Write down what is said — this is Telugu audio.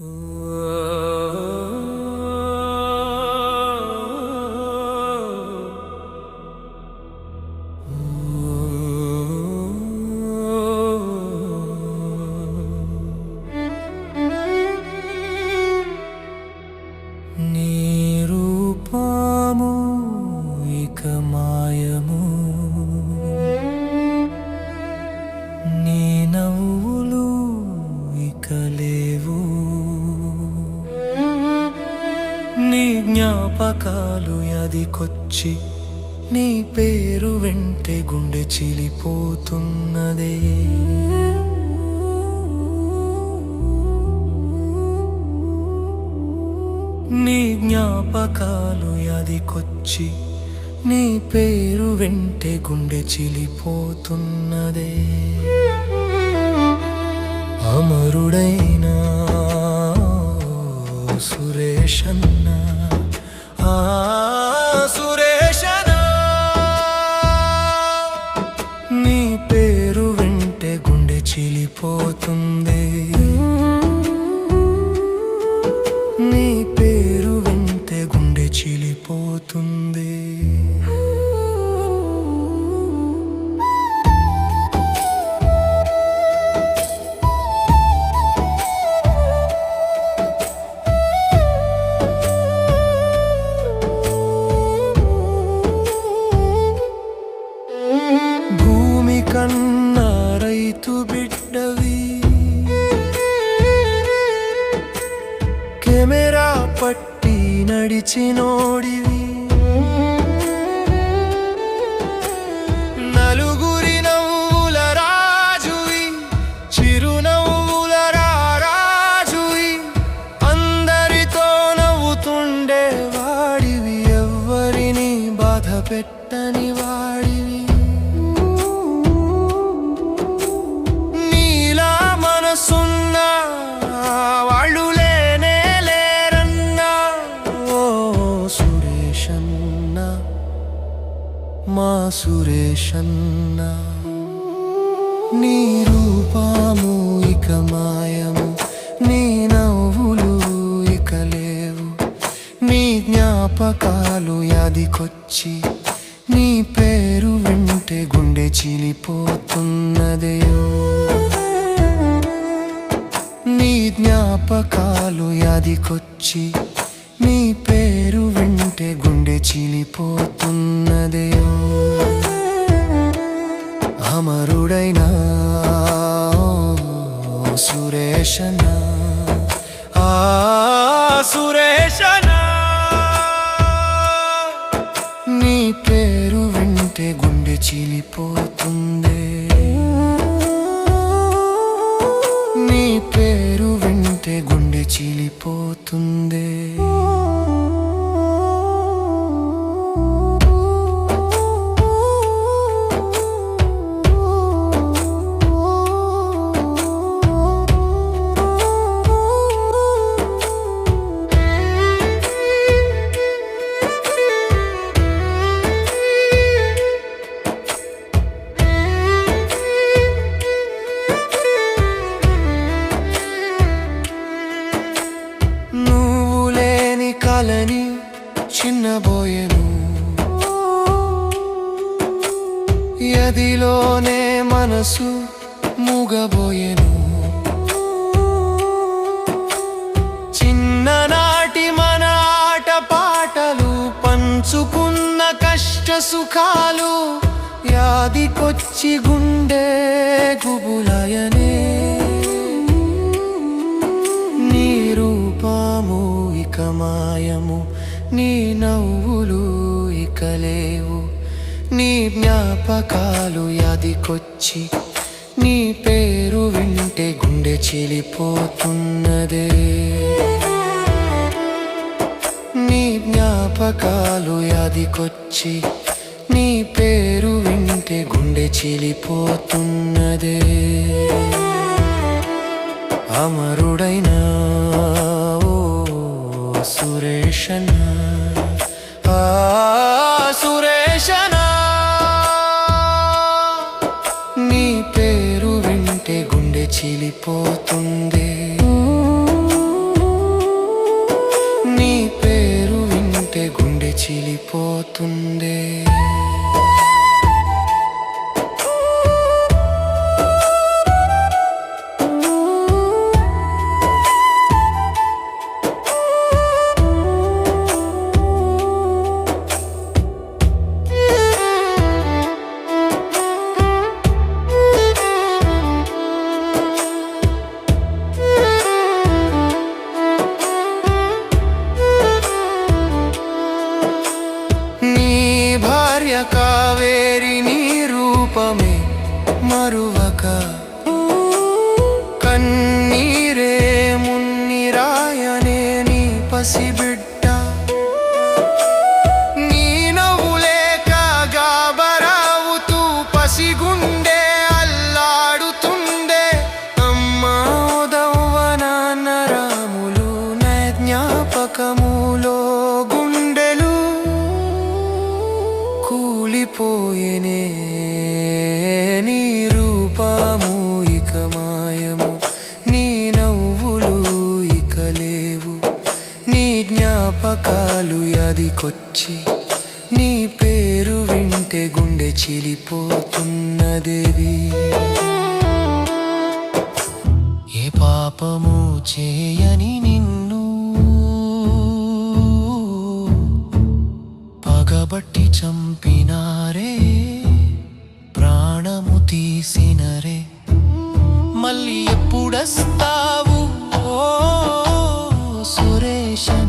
నీ జ్ఞాపకాలు అదికొచ్చి నీ పేరు వెంటే గుండె చిలిపోతున్నదే. నీ జ్ఞాపకాలు అదికొచ్చి నీ పేరు వెంటే గుండె చిలిపోతున్నదే. అమరుడైనా సురేషన్నా ఆ రైతు బిడ్డవి కెమెరా పట్టి నడిచినోడివి నలుగురి నవ్వుల రాజువి చిరునవ్వుల రాజువి అందరితో నవ్వుతుండే వాడివి ఎవ్వరిని బాధ పెట్టని వాడివి సురేషన్న మా సురేషన్న. నీ రూపాము ఇక మాయము నీ నవ్వులు ఇక లేవు. నీ జ్ఞాపకాలు యాదికొచ్చి నీ పేరు వింటే గుండె చిలిపోతున్నదయో. నీ జ్ఞాపకాలు యాదికొచ్చి గుండె చిలిపోతున్నదయో అమరుడైనా సురేషన ఆ సురేషన నీ పేరు వింటే గుండె చిలిపోతుంది. నీ పేరు వింటే గుండె చిలిపోతుంది. చేయాలని కలని చిన్నబోయెను ఎదిలోనే మనసు మూగబోయెను. చిన్ననాటి మన ఆట పాటలు పంచుకున్న కష్ట సుఖాలు యాదికొచ్చి గుండె గుబులయనే. మాయము నీ నవ్వులు ఇక లేవు. నీ జ్ఞాపకాలు యాదికొచ్చి నీ పేరు వింటే గుండె చిలిపోతున్నదే. నీ జ్ఞాపకాలు యాదికొచ్చి నీ పేరు వింటే గుండె చిలిపోతున్నదే. అమరుడైనా సురేషన? ఆ నీ పేరు వింటే గుండె చిలిపోతుంది కావేరి నీ రూపమే మరువక కూలిపోయేనే నీ రూపము ఇక మాయము. నీ నవ్వులు ఇక లేవు. నీ జ్ఞాపకాలు యాదికొచ్చి నీ పేరు వింటే గుండె చిలిపోతున్నదేవి. ఏ పాపము చేయని నిన్ను పగబట్టి చంపినారే వస్తావు ఓ సురేషన్న